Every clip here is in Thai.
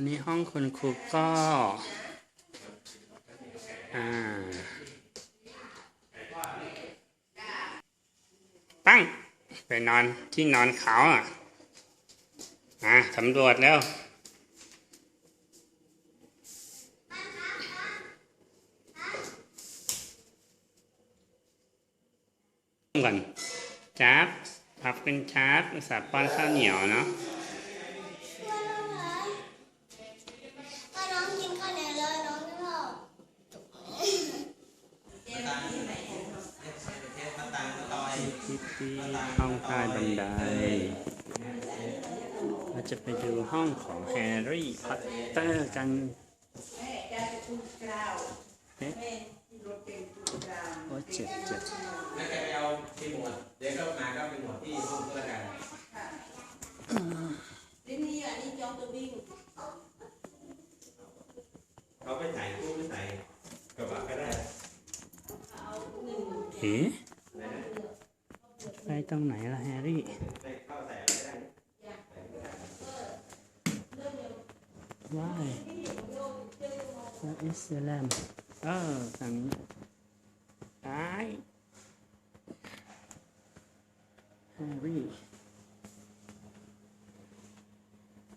อันนี้ห้องคุณครูก็ อ่า ตั้ง ไปนอนที่นอนเขาอะอะสำรวจแล้วก่อนจับพับเป็นชาร์ปอุตส่าห์ป้อนข้าวเหนียวเนาะ ที่ห้องใต้บันไดเราจะไปดูห้องของแฮร์รี่พอตเตอร์กันเอ๊ะโอ้เจ็บเจ็บแล้วแกไปเอาที่หมวดเดี๋ยวก็มาก็เป็นหมวดที่ห้องก็แล้วกันที่นี่อะนี่จองตัววิ่งเขาไปใส่ตู้ไปใส่กระบะก็ได้เอาหนึ่งเอ๊ะไป ตรงไหนล่ะแฮร์รี่ใส่เข้าใส่อะไรได้ Why What is the lamp เออทางนี้ไอ้แฮร์รี่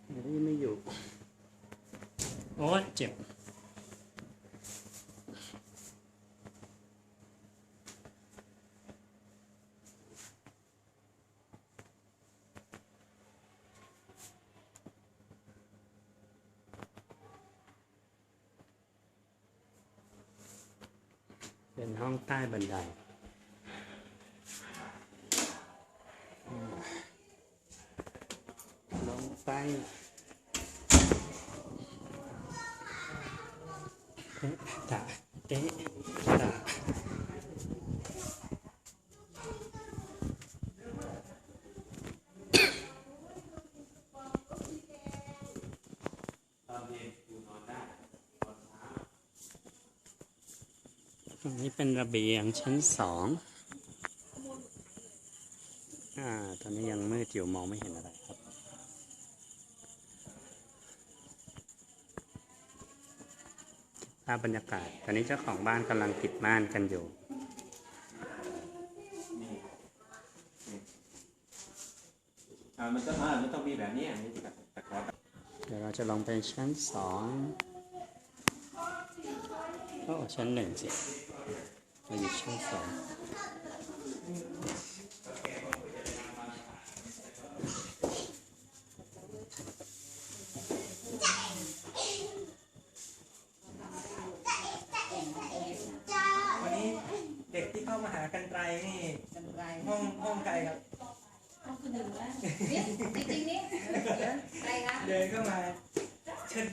แฮร์รี่ไม่อยู่ โอ้เจ็บ เป็นห้องใต้บันไดอ่าลงไปเตะตะเตะตะ ตอนเย็นอยู่นอนได้ ตรงนี้เป็นระเบียงชั้นสองอ่า ตอนนี้ยังมืดอยู่มองไม่เห็นอะไรครับ ภาพบรรยากาศ ตอนนี้เจ้าของบ้านกำลังปิดม่านกันอยู่อ่ามันต้องอ่ามันต้องมีแบบนี้อันนี้แบบตะขอเดี๋ยวเราจะลงไปชั้นสองโอ้ชั้นหนึ่งสิ เราอยู่ชั้นสองวันนี้เด็กที่เข้ามาหากันไตรนี่ กันไรห้องห้องไกลครับต้องคือหนึ่งนะนี่จริงๆนี่อะไรนะเดินเข้ามาเชิด